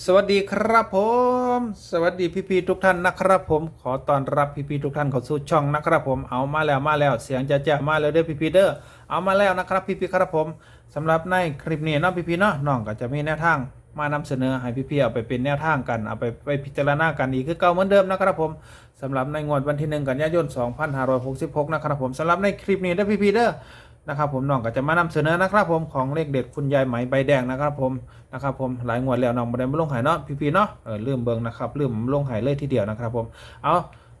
สวัสดีครับผม สวัสดีพี่ๆทุกท่านนะครับผมขอต้อนรับพี่ๆทุกท่านเข้าสู่ช่องนะครับผมเอามาแล้วมาแล้วเสียงจะจะมาแล้วเด้อพี่ๆเด้อเอามาแล้วนะครับพี่ๆครับผมสำหรับในคลิปนี้เนาะพี่ๆเนาะน้องก็จะมีแนวทางมานำเสนอให้พี่ๆเอาไปเป็นแนวทางกันเอาไปไปพิจารณากันอีกคือเก่าเหมือนเดิมนะครับผมสำหรับในงวดวันที่หนึ่งกันยายน 2566 นะครับผมสำหรับในคลิปนี้เด้อพี่ๆเด้อ นะครับผมน้องก็จะมานำเสนอนะครับผมของเลขเด็ดคุณยายไหมใบแดงนะครับผมนะครับผมหลายงวดแล้วน้องบ่ได้มาลงหายเนาะพี่ๆเนาะเออลืมเบิงนะครับลืมลงหายเลยทีเดียวนะครับผมเอา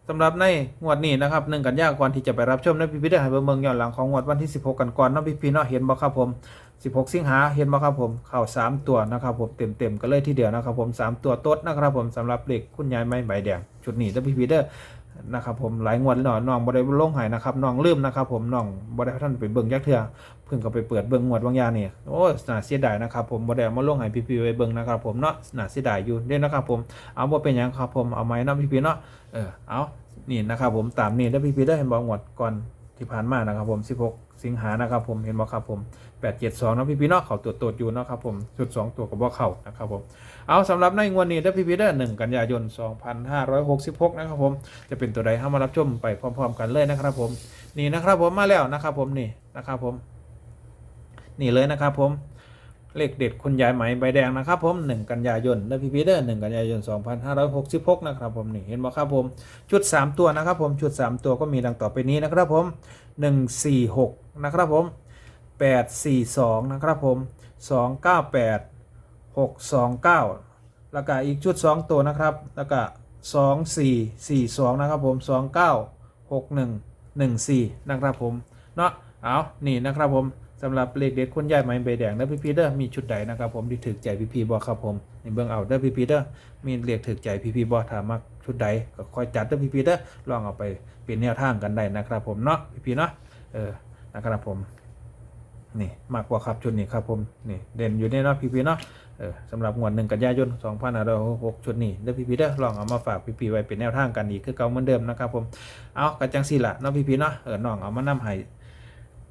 สำหรับในงวดนี้นะครับหนึ่งกันยายนก่อนที่จะไปรับชมนะพี่ๆได้ให้เบิ่งย้อนหลังของงวดวันที่ 16 กันก่อนนะพี่ๆเนาะเห็นบ่ครับผม 16 สิงหาเห็นบ่ครับผมเข้า3 ตัวนะครับผมเต็มๆกันเลยทีเดียวนะครับผมสามตัวโต๊ดนะครับผมสำหรับเลขคุณยายไหมใบแดงชุดนี้เด้อพี่ๆเด้อ นะครับผมหลายงวดแล้วเนาะน้องบ่ได้ลงหายนะครับน้องลืมนะครับ ผมน้องบ่ได้ท่านไปเบิ่งยักเถื่อเพิ่งก็ไปเปิดเบิ่งงวดบางอย่างนี่โอ้น่าเสียดายนะครับผมบ่ได้มาลงหายพี่ๆไปเบิ่งนะครับผมเนาะน่าเสียดายอยู่เด้นะครับผมเอาบ่เป็นหยังครับผมเอาไม้เนาะพี่ๆเนาะเออเอานี่นะครับผมตามนี่แล้วพี่ๆได้เห็นบ่งวดก่อน ที่ผ่านมานะครับผม 16 สิงหานะครับผมเห็นบ่ครับผม 872เนะพี่พี่นาะเขาตรวจตรวจอยู่นะครับผมชุดสองตัวกับ่เข้านะครับผมเอาสำหรับในงวดนี้เด้อพี่พีเดอร์หนึ่งกันยายน 2566 นะครับผม จะเป็นตัวใดให้มารับชมไปพร้อม ๆ กันเลยนะครับผมนี่นะครับผมมาแล้วนะครับผมนี่นะครับผม นี่เลยนะครับผม เลขเด็ดคุณยายไหมใบแดงนะครับผม 1 กันยายนเด้อพี่พีเดอร์1กันยายน 2566 นะครับผมนี่เห็นไหมครับผมชุด 3 ตัวนะครับผมชุด 3 ตัวก็มีดังต่อไปนี้นะครับผม 146 นะครับผม 842 นะครับผม 298 629 แล้วก็อีกชุด 2 ตัวนะครับ แล้วก็ 2442 นะครับผม 296114 นะครับผม เนาะเอานี่นะครับผม สำหรับเลขเด็ดคุณยายไหมใบแดงเด้อพี่พีเดอร์มีชุดใดนะครับผมที่ถือใจพี่พีบอครับผมในเบิ่งเอาเด้อพี่พีเดอร์มีเลขถือใจพี่พีบอถามมาชุดใดก็ค่อยจัดเด้อพี่พีเดอร์ลองเอาไปเป็นแนวทางกันได้นะครับผมเนาะพี่พีเนาะเออนะครับผมนี่มากกว่าครับชุดนี้ครับผมนี่เด่นอยู่ในเนาะพี่พีเนาะเออสำหรับงวดหนึ่งกันยายน2566ชุดนี้เด้อพี่พีเด้อลองเอามาฝากพี่พีไว้เป็นแนวทางกันอีกคือเก่าเหมือนเดิมนะครับผมเอากระจังสีละเนาะพี่พีเนาะเออน้องเอามานำให้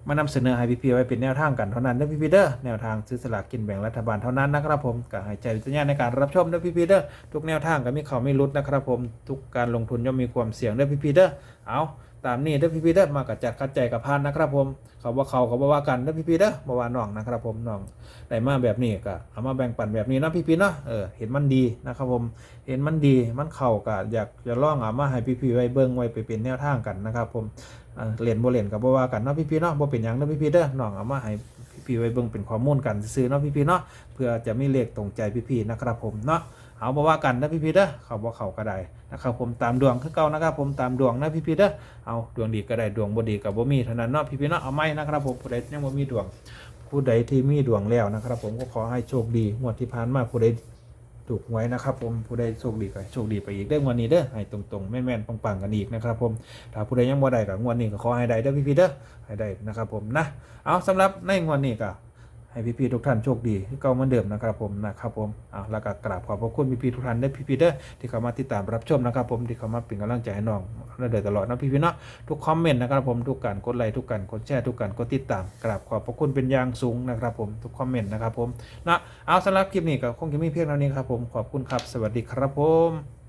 มานำเสนอให้พี่พีไว้เป็นแนวทางกันเท่านั้นเด้อพี่พีเดอร์แนวทางซื้อสลากกินแบ่งรัฐบาลเท่านั้นนะครับผมก็ให้ใจวิจารณญาในการรับชมเด้อพี่พีเดอร์ทุกแนวทางก็มีเขาไม่ลดนะครับผมทุกการลงทุนย่อมมีความเสี่ยงเด้อพี่พีเดอร์เอา ตามนี้เด้อพี่พี่เด้อมากับจัดคัดใจกับพานนะครับผมเขาว่าเขาเขาบ่ว่ากันเด้อพี่พี่เด้อบ่ว่าน้องนะครับผมน้องได้มาแบบนี้ก็เอามาแบ่งปันแบบนี้นะพี่พี่เนาะเออเห็นมันดีนะครับผมเห็นมันดีมันเข้าก็อยากจะลองเอามาให้พี่พี่ไว้เบิ่งไว้ไปเป็นแนวทางกันนะครับผมอ่าเรียนบ่เรียนก็บ่ว่ากันเนาะพี่พี่เนาะบ่เป็นยังเด้อพี่พี่เด้อน้องเอามาให้พี่พี่ไว้เบิ่งเป็นข้อมูลกันซื่อเนาะพี่พี่เนาะเพื่อจะไมีเลขตรงใจพี่พี่นะครับผมเนาะ เอาบอกว่ากันนะพี่พีเด้อเขาบอกเขาก็ได้นะครับผมตามดวงคือเก่านะครับผมตามดวงนะพี่พีเด้อเอาดวงดีก็ได้ดวงบ่ดีกับบ่มีเท่านั้นเนาะพี่พีเนาะเอาไม่นะครับผมผู้ใดยังบ่มีดวง ผู้ใดที่มีดวงแล้วนะครับ ผมก็ขอให้โชคดีงวดที่ผ่านมาผู้ใดถูกไว้นะครับผมผู้ใดโชคดีก็โชคดีไปอีกเด้องวดนี้เด้อให้ตรงๆแม่นๆปังๆกันอีกนะครับผมถ้าผู้ใดยังบ่ได้ก็งวดนี้ก็ขอให้ได้เด้อพี่พีเด้อให้ได้นะครับผมนะเอาสำหรับในงวดนี้ก็ ให้พี่ๆทุกท่านโชคดีเก่าเหมือนเดิมนะครับผมนะครับผมเอาแล้วก็กราบขอบพระคุณพี่ๆทุกท่านได้พี่ๆเด้อที่เข้ามาติดตามรับชมนะครับผมที่เข้ามาเป็นกำลังใจให้น้องเราเดินตลอดนะพี่ๆเนาะทุกคอมเมนต์นะครับผมทุกการกดไลค์ทุกการกดแชร์ทุกการกดติดตามกราบขอบพระคุณเป็นอย่างสูงนะครับผมทุกคอมเมนต์นะครับผมนะเอาสำหรับคลิปนี้ก็คงจะมีเพียงเท่านี้ครับผมขอบคุณครับ สวัสดีครับผม